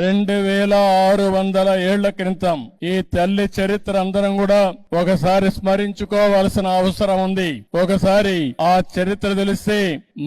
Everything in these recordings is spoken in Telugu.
రెండు వేల ఆరు వందల ఏళ్ళ క్రితం ఈ తల్లి చరిత్ర అందరం కూడా ఒకసారి స్మరించుకోవాల్సిన అవసరం ఉంది. ఒకసారి ఆ చరిత్ర తెలిస్తే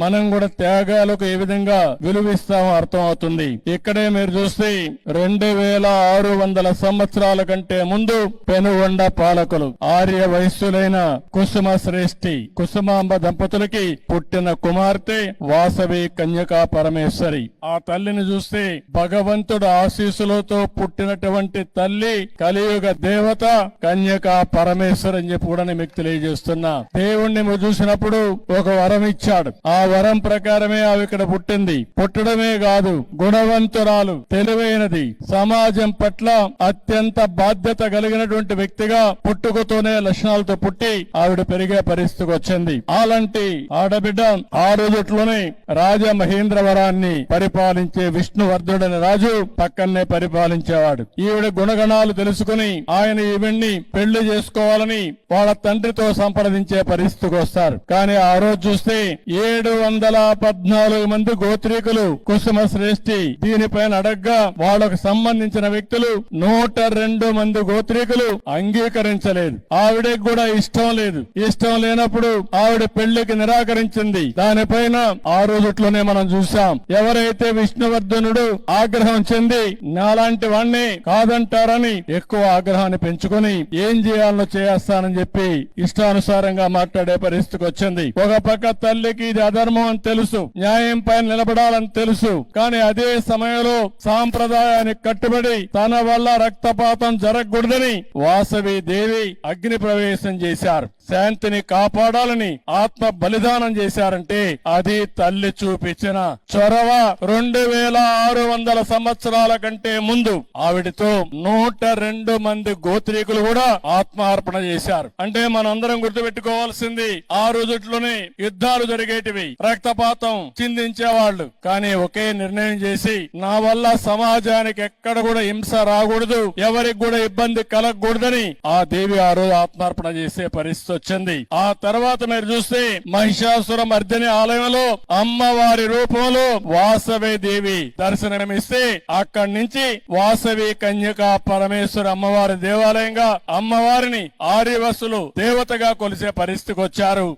మనం కూడా త్యాగాలకు ఏ విధంగా విలువిస్తామో అర్థం అవుతుంది ఇక్కడే మీరు చూస్తే రెండు వేల ఆరు వందల సంవత్సరాల కంటే ముందు పెనుగొండ పాలకులు ఆర్య వయస్సులైన కుసుమ శ్రేష్ఠి కుసుమాంబ దంపతులకి పుట్టిన కుమార్తె వాసవి కన్యకా పరమేశ్వరి. ఆ తల్లిని చూస్తే భగవంతు భగవంతుడు ఆశీస్సులతో పుట్టినటువంటి తల్లి కలియుగ దేవత కన్యకా పరమేశ్వర్ అని చెప్పి కూడా నేను మీకు తెలియజేస్తున్నా. దేవుణ్ణి చూసినప్పుడు ఒక వరం ఇచ్చాడు. ఆ వరం ప్రకారమే ఆమె ఇక్కడ పుట్టింది. పుట్టడమే కాదు గుణవంతురాలు తెలివైనది. సమాజం పట్ల అత్యంత బాధ్యత కలిగినటువంటి వ్యక్తిగా పుట్టుకతోనే లక్షణాలతో పుట్టి ఆవిడ పెరిగే పరిస్థితికి వచ్చింది. అలాంటి ఆడబిడ్డ ఆ రోజుట్లోనే రాజమహేంద్రవరాన్ని పరిపాలించే విష్ణువర్ధుడని రాజు పక్కనే పరిపాలించేవాడు. ఈవిడ గుణగణాలు తెలుసుకుని ఆయన ఈవిడ్ని పెళ్ళి చేసుకోవాలని వాళ్ళ తండ్రితో సంప్రదించే పరిస్థితికి వస్తారు. కానీ ఆ రోజు చూస్తే ఏడు వందల పద్నాలుగు మంది గోత్రీకులు కుసుమ శ్రేష్ఠి దీనిపైన అడగ్గా వాళ్ళకు సంబంధించిన వ్యక్తులు నూట రెండు మంది గోత్రీకులు అంగీకరించలేదు. ఆవిడకి కూడా ఇష్టం లేదు. ఇష్టం లేనప్పుడు ఆవిడ పెళ్ళికి నిరాకరించింది. దానిపైన ఆ రోజుట్లోనే మనం చూసాం ఎవరైతే విష్ణువర్ధనుడు ఆగ్రహం చెంది నాలాంటి వాణ్ణి కాదంటారని ఎక్కువ ఆగ్రహాన్ని పెంచుకొని ఏం చేయాలో చేస్తానని చెప్పి ఇష్టానుసారంగా మాట్లాడే పరిస్థితికి వచ్చింది. ఒక పక్క తల్లికి ఇది అధర్మం అని తెలుసు న్యాయం పైన నిలబడాలని తెలుసు. కానీ అదే సమయంలో సాంప్రదాయానికి కట్టుబడి తన వల్ల రక్తపాతం జరగకూడదని వాసవి దేవి అగ్ని ప్రవేశం చేశారు. శాంతిని కాపాడాలని ఆత్మ బలిదానం చేశారంటే అది తల్లి చూపించిన చొరవ రెండు వేల ఆరు వందల సంవత్సరాల కంటే ముందు ఆవిడతో నూట రెండు మంది గోత్రీకులు కూడా ఆత్మార్పణ చేశారు. అంటే మనందరం గుర్తుపెట్టుకోవాల్సింది ఆ రోజుట్లోనే యుద్ధాలు జరిగేటివి. రక్తపాతం చిందించేవాళ్ళు కానీ ఒకే నిర్ణయం చేసి నా వల్ల సమాజానికి ఎక్కడ కూడా హింస రాకూడదు ఎవరికి కూడా ఇబ్బంది కలగకూడదని ఆ దేవి ఆ రోజు ఆత్మార్పణ చేసే పరిస్థితి వచ్చింది. ఆ తర్వాత మీరు చూస్తే మహిషాసుర మర్దిని ఆలయంలో అమ్మవారి రూపంలో వాసవి దేవి దర్శనమిస్తే అక్కడి నుంచి వాసవి కన్యక పరమేశ్వర అమ్మవారి దేవాలయంగా అమ్మవారిని ఆర్యవసులు దేవతగా కొలిసే పరిస్థితికి వచ్చారు